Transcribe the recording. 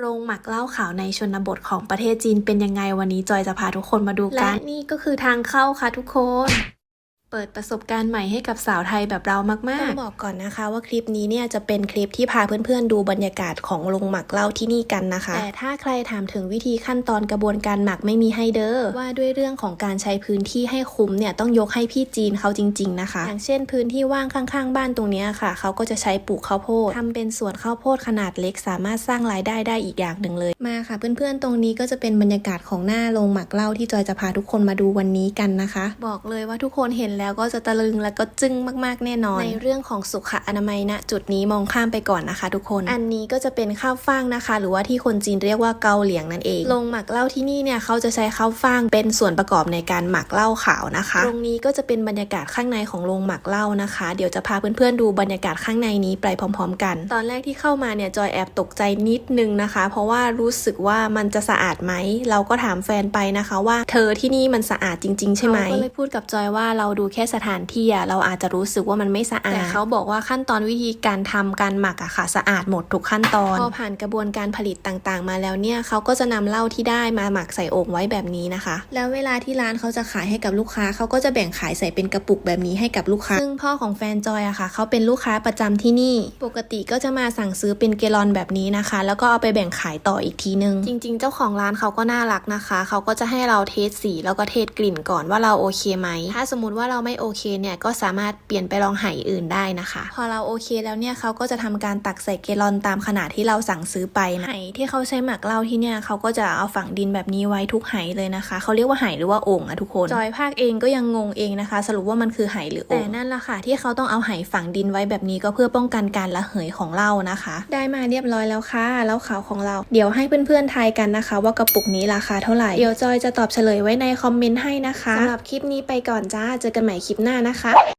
โรงหมักเหล้าขาวในชนบทของประเทศจีนเป็นยังไงวันนี้จอยจะพาทุกคนมาดูกัน และนี่ก็คือทางเข้าค่ะทุกคน เปิดประสบการณ์ใหม่ให้กับสาวไทยแบบเรามากๆต้องบอกก่อนนะคะ ว่าคลิปนี้เนี่ยจะเป็นคลิปที่พาเพื่อนๆ ดูบรรยากาศของโรงหมักเหล้าที่นี่กันนะคะ แต่ถ้าใครถามถึงวิธีขั้นตอนกระบวนการหมักไม่มีให้เด้อว่าด้วยเรื่องของการใช้พื้นที่ให้คุ้มเนี่ยต้องยกให้พี่จีนเขาจริง ๆนะคะ อย่างเช่นพื้นที่ว่างข้างๆ บ้านตรงเนี้ยค่ะ เขาก็จะใช้ปลูกข้าวโพดทำเป็นสวนข้าวโพดขนาดเล็กสามารถสร้างรายได้ได้อีกอย่างหนึ่งเลย มาค่ะ เพื่อนๆ ตรงนี้ก็จะเป็นบรรยากาศของหน้าโรงหมักเหล้าที่จอยจะพาทุกคนมาดูวันนี้กันนะคะ บอกเลยว่าทุกคนเห็นแล้วก็จะตะลึงแล้วก็จึ้งมากๆแน่นอน ในเรื่องของสุขอนามัยณจุดนี้มองข้ามไปก่อนนะคะ ทุกคน อันนี้ก็จะเป็นข้าวฟ่างนะคะ หรือว่าที่คนจีนเรียกว่าเกาเหลียงนั่นเองโรงหมักเหล้าที่นี่เนี่ยเขาจะใช้ข้าวฟ่างเป็นส่วนประกอบในการหมักเหล้าขาวนะคะตรงนี้ก็จะเป็นบรรยากาศข้างในของโรงหมักเหล้านะคะ เดี๋ยวจะพาเพื่อนๆดูบรรยากาศข้างในนี้ไปพร้อม ๆ กัน ตอนแรกที่เข้ามาเนี่ยจอยแอบตกใจนิดนึงนะคะ เพราะว่ารู้สึกว่ามันจะสะอาดไหมเราก็ถามแฟนไปนะคะ ว่าเธอที่นี่มันสะอาดจริง ๆ ใช่ไหมก็เลยพูดกับจอยว่าเราดูแค่สถานที่อะเราอาจจะรู้สึกว่ามันไม่สะอาดแต่เขาบอกว่าขั้นตอนวิธีการทำการหมักอะค่ะสะอาดหมดทุกขั้นตอนพอผ่านกระบวนการผลิตต่างๆ มาแล้วเนี่ยเขาก็จะนำเหล้าที่ได้มาหมักใส่โอ่งไว้แบบนี้นะคะ แล้วเวลาที่ร้านเขาจะขายให้กับลูกค้าเขาก็จะแบ่งขายใส่เป็นกระปุกแบบนี้ให้กับลูกค้า ซึ่งพ่อของแฟนจอยอะค่ะเขาเป็นลูกค้าประจำที่นี่ ปกติก็จะมาสั่งซื้อเป็นเกลอนแบบนี้นะคะ แล้วก็เอาไปแบ่งขายต่ออีกทีนึง จริง ๆ เจ้าของร้านเขาก็น่ารักนะคะ เขาก็จะให้เราเทสสีแล้วก็เทสกลิ่นก่อนว่าเราโอเคไหมถ้าสมมติว่าเราไม่โอเคเนี่ยก็สามารถเปลี่ยนไปลองไหอื่นได้นะคะ พอเราโอเคแล้วเนี่ยเขาก็จะทำการตักใส่เกลอนตามขนาดที่เราสั่งซื้อไปนะไหที่เขาใช้หมักเหล้าที่เนี่ยเขาก็จะเอาฝังดินแบบนี้ไว้ทุกไหเลยนะคะเขาเรียกว่าไหหรือว่าโอ่งอะทุกคนจอยภาคเองก็ยังงงเองนะคะ สรุปว่ามันคือไหหรือโอ่งแต่นั่นแหละค่ะที่เขาต้องเอาไหฝังดินไว้แบบนี้ก็เพื่อป้องกันการระเหยของเหล้านะคะ ได้มาเรียบร้อยแล้วค่ะแล้วขาวของเราเดี๋ยวให้เพื่อนๆทายกันนะคะ ว่ากระปุกนี้ราคาเท่าไหร่เดี๋ยวจอยจะตอบเฉลยไว้ในคอมเมนต์ให้นะคะสำหรับคลิปนี้ไปก่อนจ้าเจอกันใหม่คลิปหน้านะคะ